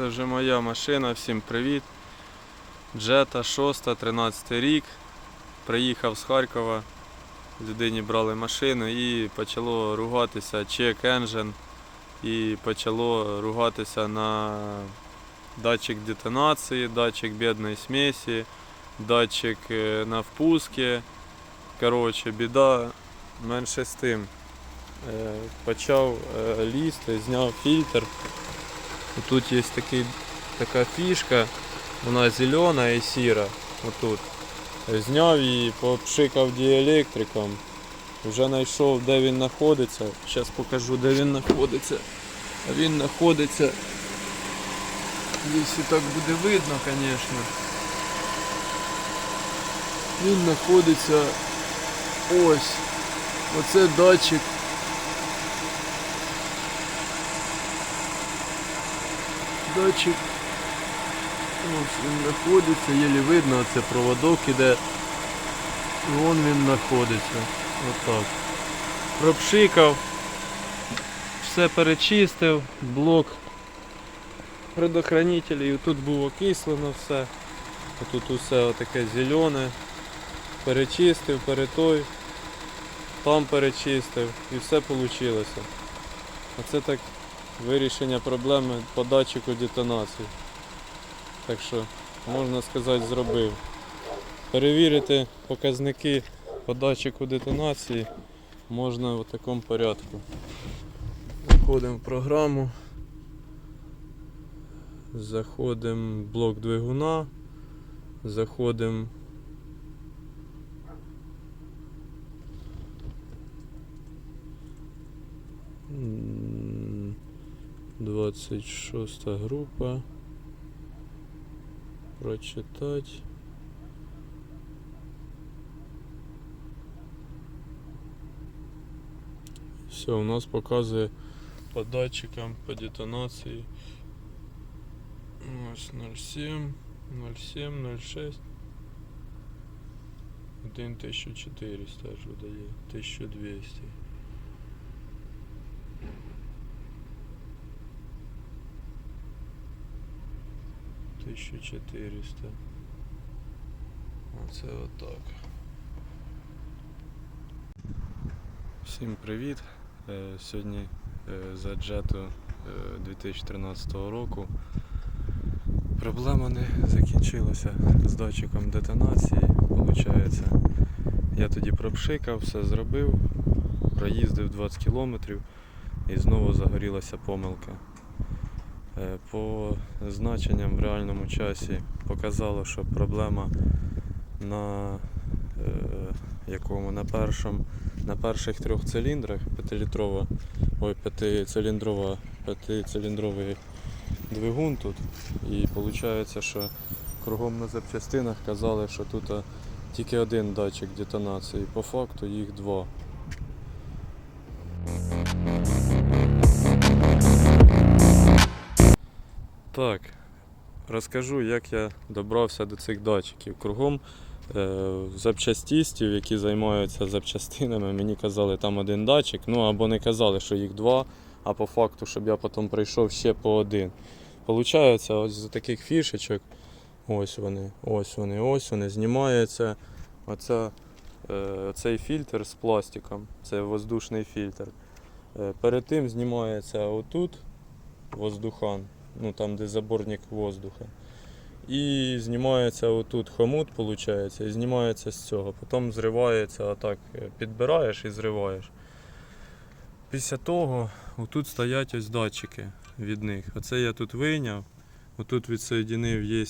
Це вже моя машина, всім привіт. Джета 6, 13 рік. Приїхав з Харкова. Людині брали машину і почало ругатися чек енжин. І почало ругатися на датчик детонації, датчик бідної смесі, датчик е, на впуски. Коротше, біда менше з тим. Е, Почав е, лізти, зняв фільтр. Тут є такий, така фішка, вона зелена і сіра. Отут. Зняв її, попшикав діелектриком. Вже знайшов, де він знаходиться. Зараз покажу, де він знаходиться. Він знаходиться. Якщо так буде видно, звісно. Він знаходиться ось. Оце датчик датчик. Ось він знаходиться, єлі видно, це проводок іде. І вон він знаходиться. Отак. Пропшикав, все перечистив, блок предохранителів. Тут було окислено все. А тут усе отаке зелене. Перечистив, перетой, там перечистив і все вийшло. Оце так вирішення проблеми по датчику детонації. Так що, можна сказати, зробив. Перевірити показники по датчику детонації можна в такому порядку. Заходимо в програму. Заходимо в блок двигуна. Заходимо. 26 група. Прочитать. Все, у нас показує по датчикам, по детонації. Ось 07, 07, 06. 1400 аж видає, 1200. Тисячу чотириста. Оце отак. Всім привіт. Е, Сьогодні е, за джету е, 2013 року. Проблема не закінчилася з датчиком детонації. Получається, я тоді пропшикав, все зробив, проїздив 20 кілометрів і знову загорілася помилка. Е, По значенням в реальному часі показало, що проблема на е, якому на першому на перших трьох циліндрах 5-літрова, ой, 5-циліндрова, 5-циліндровий двигун тут. І виходить, що кругом на запчастинах казали, що тут тільки один датчик детонації. По факту їх два. Так, розкажу, як я добрався до цих датчиків. Кругом е, запчастистів, які займаються запчастинами, мені казали, там один датчик, ну або не казали, що їх два, а по факту, щоб я потім прийшов ще по один. Получається, ось з таких фішечок, ось вони, ось вони, ось вони, знімається оця, е, цей фільтр з пластиком, це воздушний фільтр. Е, перед тим знімається отут воздухан, ну там де заборник воздуха. І знімається отут хомут, виходить, і знімається з цього. Потім зривається, отак е, підбираєш і зриваєш. Після того отут стоять ось датчики від них. Оце я тут вийняв. Отут відсоєдинив є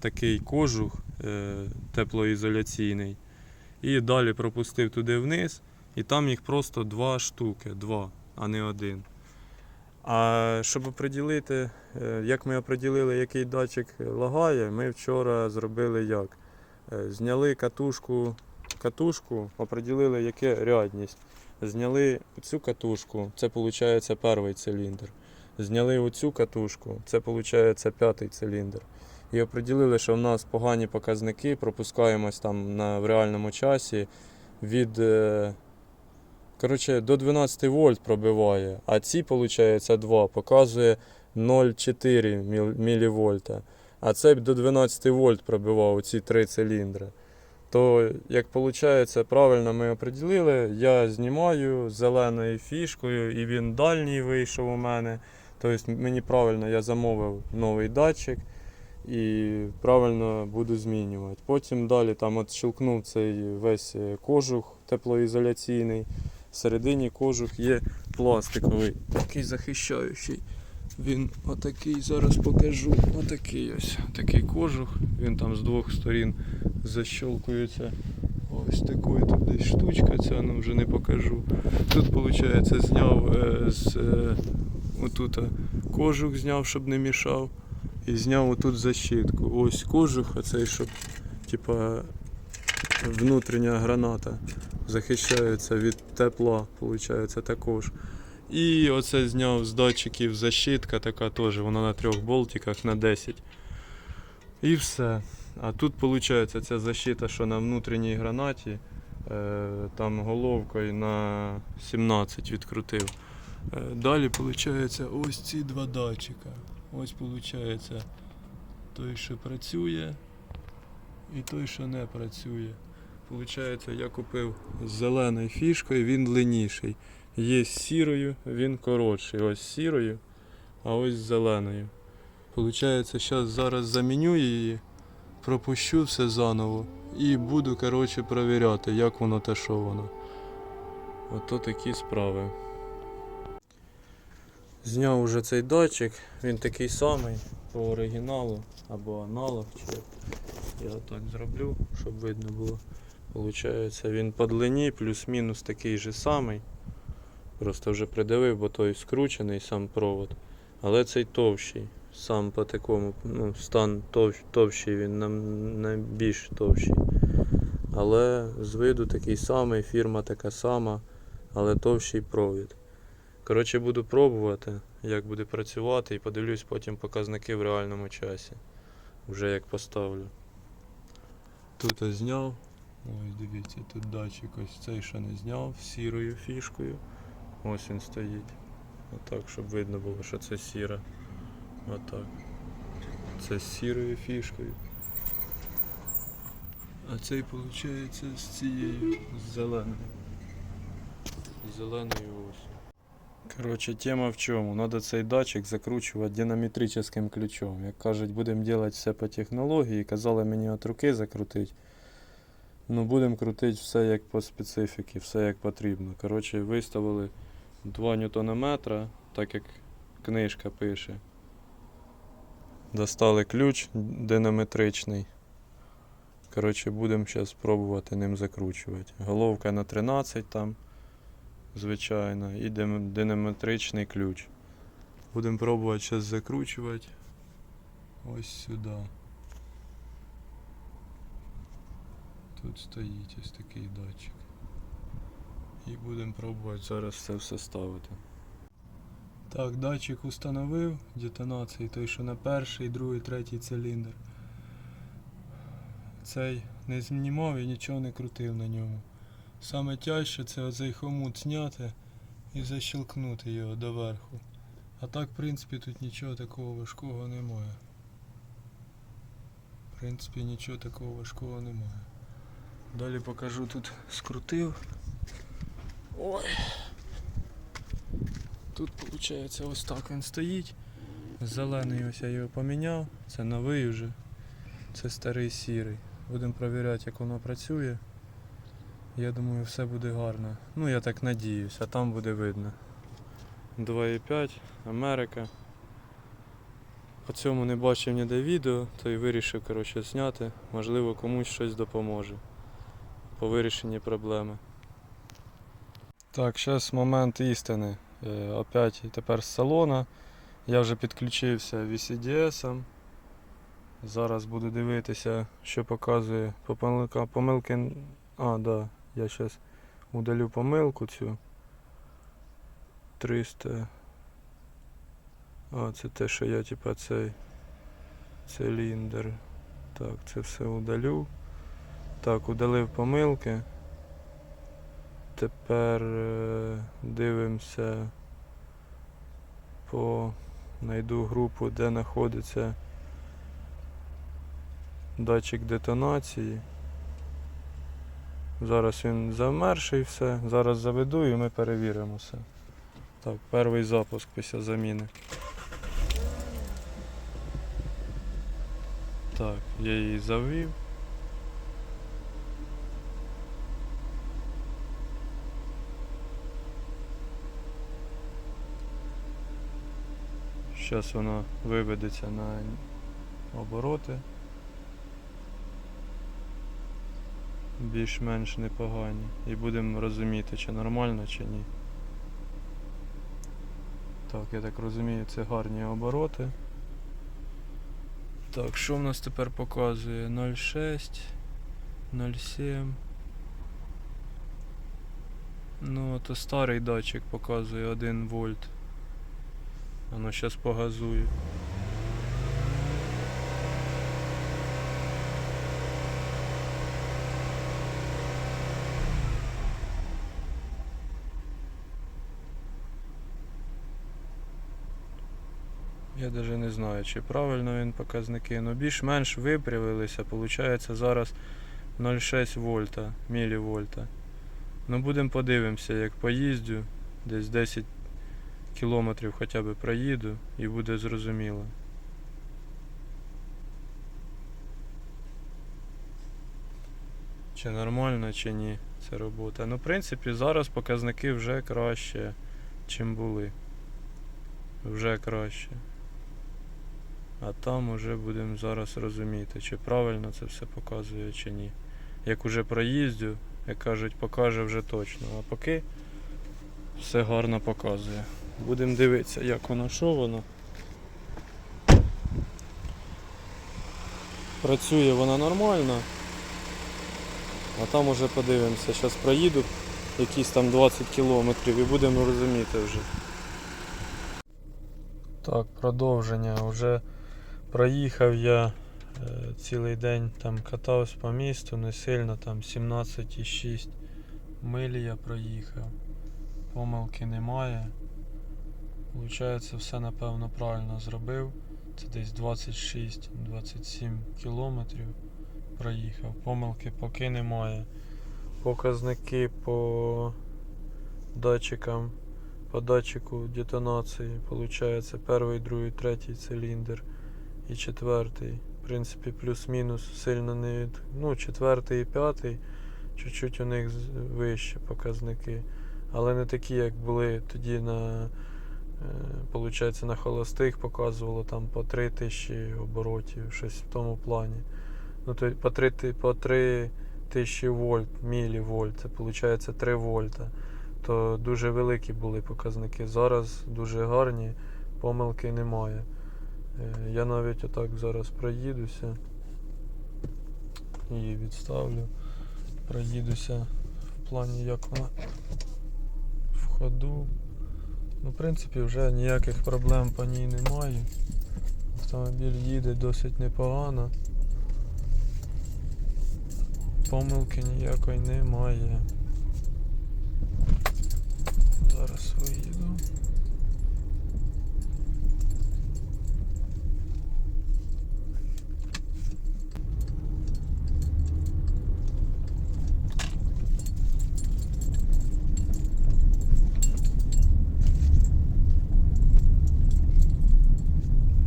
такий кожух е, теплоізоляційний. І далі пропустив туди вниз. І там їх просто два штуки, два, а не один. А щоб оприділити, е, як ми оприділили, який датчик лагає, ми вчора зробили як? Е, Зняли катушку, катушку, оприділили, яке рядність. Зняли цю катушку, це виходить перший циліндр. Зняли оцю катушку, це виходить п'ятий циліндр. І оприділили, що в нас погані показники, пропускаємось там на, в реальному часі від е, Коротше, до 12 вольт пробиває, а ці, виходить, 2 показує 0,4 мВ, а цей до 12 вольт пробивав ці три циліндри. То, як виходить, правильно ми оприділили, я знімаю зеленою фішкою, і він дальній вийшов у мене. Тобто мені правильно я замовив новий датчик і правильно буду змінювати. Потім далі там от щелкнув цей весь е, кожух теплоізоляційний. Всередині кожух є пластиковий, такий захищаючий. Він отакий, зараз покажу. Отакий ось такий кожух. Він там з двох сторін защелкується. Ось такою тут десь штучка, ця ну вже не покажу. Тут, виходить, зняв е, з е, отут е, кожух зняв, щоб не мішав. І зняв отут защитку. Ось кожух, оцей, щоб типа внутрішня граната захищається від тепла, виходить, також. І оце зняв з датчиків защитка така теж, вона на трьох болтиках на 10. І все. А тут виходить ця защита, що на внутрішній гранаті, е, там головкою на 17 відкрутив. Е, Далі виходить ось ці два датчика. Ось виходить той, що працює, і той, що не працює. Получається, я купив зеленою фішкою, він длинніший. Є з сірою, він коротший. Ось з сірою, а ось з зеленою. Получається, зараз зараз заміню її, пропущу все заново і буду коротше, перевіряти, як воно та що воно. Ото такі справи. Зняв уже цей датчик, він такий самий по оригіналу або аналог. Чи я так зроблю, щоб видно було. Получається, він по длині плюс-мінус такий же самий. Просто вже придивив, бо той скручений сам провод. Але цей товщий. Сам по такому, ну, стан тов, товщий, він найбільш товщий. Але з виду такий самий, фірма така сама, але товщий провід. Коротше, буду пробувати, як буде працювати, і подивлюсь потім показники в реальному часі. Вже як поставлю. Тут зняв. Ось дивіться, тут датчик ось цей, що не зняв, сірою фішкою. Ось він стоїть. Отак, щоб видно було, що це сіра. Отак. Це з сірою фішкою. А цей виходить з цією з зеленою. З зеленою ось. Коротше, тема в чому? Надо цей датчик закручувати динамітричним ключом. Як кажуть, будемо робити все по технології. Казали мені от руки закрутити. Ну, будемо крутити все як по специфіці, все як потрібно. Коротше, виставили 2 ньютонометра, так як книжка пише. Достали ключ динамітричний. Коротше, будемо зараз пробувати ним закручувати. Головка на 13 там, звичайно, і динамітричний ключ. Будемо пробувати зараз закручувати ось сюди. Тут стоїть ось такий датчик. І будемо пробувати зараз це все ставити. Так, датчик установив детонації, той, що на перший, другий, третій циліндр. Цей не знімав і нічого не крутив на ньому. Саме тяжче це оцей хомут зняти і защелкнути його доверху. А так, в принципі, тут нічого такого важкого немає. В принципі, нічого такого важкого немає. Далі покажу тут скрутив. Ой. Тут виходить ось так він стоїть. Зелений ось я його поміняв. Це новий вже. Це старий сірий. Будемо перевіряти, як воно працює. Я думаю, все буде гарно. Ну я так надіюсь, а там буде видно. 2,5, Америка. По цьому не бачив ніде відео, то й вирішив коротше, зняти. Можливо комусь щось допоможе по вирішенні проблеми. Так, зараз момент істини. Е, опять тепер з салона. Я вже підключився VCDS. Зараз буду дивитися, що показує по помилка, помилки. А, да, я зараз удалю помилку цю. 300. А, це те, що я типа цей циліндр. Так, це все удалю. Так, удалив помилки. Тепер е, дивимося по Найду групу, де знаходиться датчик детонації. Зараз він замерший все. Зараз заведу і ми перевіримо все. Так, перший запуск після заміни. Так, я її завів. Зараз вона виведеться на обороти. Більш-менш непогані. І будемо розуміти, чи нормально, чи ні. Так, я так розумію, це гарні обороти. Так, що в нас тепер показує? 0,6, 0,7. Ну, то старий датчик показує 1 вольт. Воно зараз погазує. Я навіть не знаю, чи правильно він показники. Ну більш-менш виправилися. Получається зараз 0,6 вольта, мілівольта. Ну будемо подивимося, як поїздю. Десь 10 кілометрів хоча б проїду і буде зрозуміло. Чи нормально, чи ні ця робота. Ну, в принципі, зараз показники вже краще, чим були. Вже краще. А там уже будемо зараз розуміти, чи правильно це все показує, чи ні. Як уже проїздю, як кажуть, покаже вже точно. А поки все гарно показує. Будемо дивитися, як воно, що воно. Працює вона нормально. А там уже подивимося. Зараз проїду якісь там 20 кілометрів і будемо розуміти вже. Так, продовження. Вже проїхав я е, цілий день там катався по місту, не сильно, там 17,6 миль я проїхав. Помилки немає. Получається, все напевно правильно зробив. Це десь 26-27 кілометрів проїхав. Помилки поки немає. Показники по датчикам, по датчику детонації. Получається перший, другий, третій циліндр і четвертий. В принципі, плюс-мінус сильно не від. Ну, четвертий і п'ятий. Чуть-чуть у них вищі показники. Але не такі, як були тоді на. Е, Получається, на холостих показувало там по 3 тисячі оборотів, щось в тому плані. Ну, то по 3, по 3 тисячі вольт, мілівольт, це виходить 3 вольта. То дуже великі були показники. Зараз дуже гарні, помилки немає. Е, Я навіть отак зараз проїдуся. Її відставлю. Проїдуся в плані, як вона в ходу. Ну, в принципі, вже ніяких проблем по ній немає. Автомобіль їде досить непогано. Помилки ніякої немає. Зараз виїду.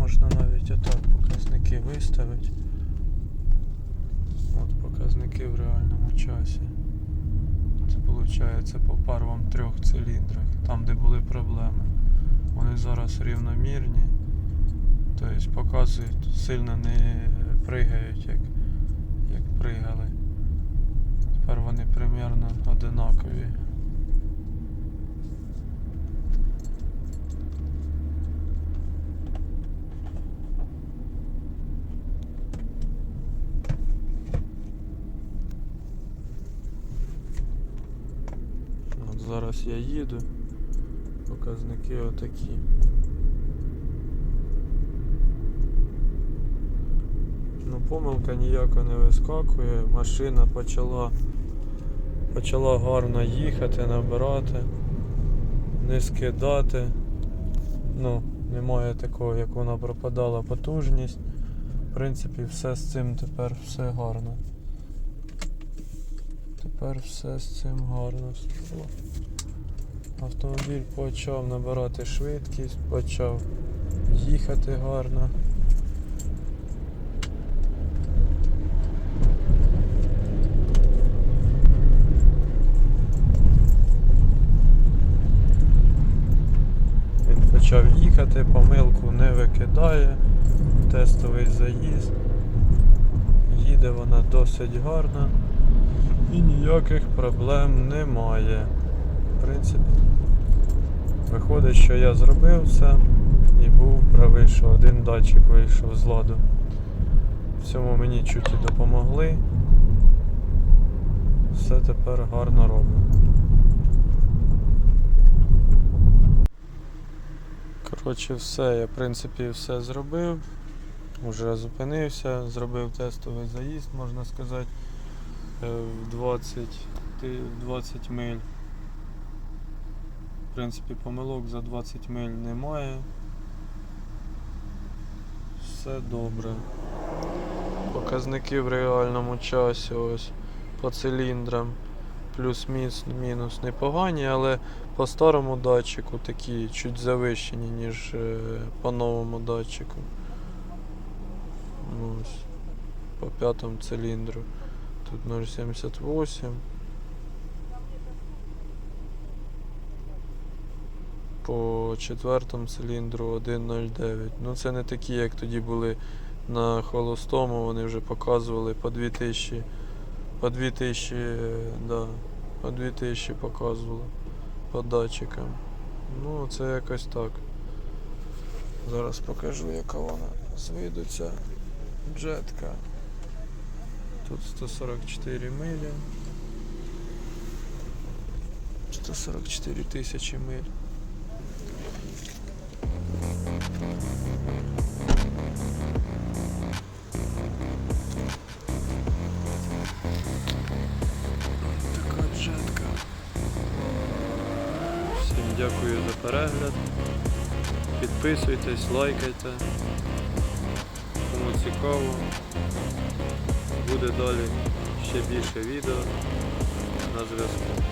Можна навіть отак показники виставити. От показники в реальному часі. Це виходить по первим трьох циліндрах, там де були проблеми. Зараз рівномірні. Тобто показують, сильно не пригають, як, як пригали. Тепер вони примерно одинакові. Зараз я їду. Показники отакі. Ну, помилка ніяка не вискакує. Машина почала, почала гарно їхати, набирати, не скидати. Ну, Немає такого, як вона пропадала потужність. В принципі, все з цим тепер все гарно. Тепер все з цим гарно. Автомобіль почав набирати швидкість, почав їхати гарно. Він почав їхати, помилку не викидає, тестовий заїзд. Їде вона досить гарно і ніяких проблем немає. В принципі, виходить, що я зробив все і був правий, що один датчик вийшов з ладу. В цьому мені чуть допомогли. Все тепер гарно робить. Коротше, все, я в принципі все зробив. Уже зупинився, зробив тестовий заїзд, можна сказати, е, в 20, ти- 20 миль. Принципі, помилок за 20 миль немає. Все добре. Показники в реальному часі ось по циліндрам. Плюс-мінус непогані, але по старому датчику такі чуть завищені, ніж е, по новому датчику. Ось, по п'ятому циліндру. Тут 0,78. По четвертому циліндру 1,09. Ну це не такі, як тоді були на холостому, вони вже показували по 2000, по 2000, е, да, по 2000 показували по датчикам. Ну, це якось так. Зараз покажу, яка вона з виду ця джетка. Тут 144 милі. 144 тисячі миль. Підписуйтесь, лайкайте. Кому цікаво. Буде далі ще більше відео на зв'язку.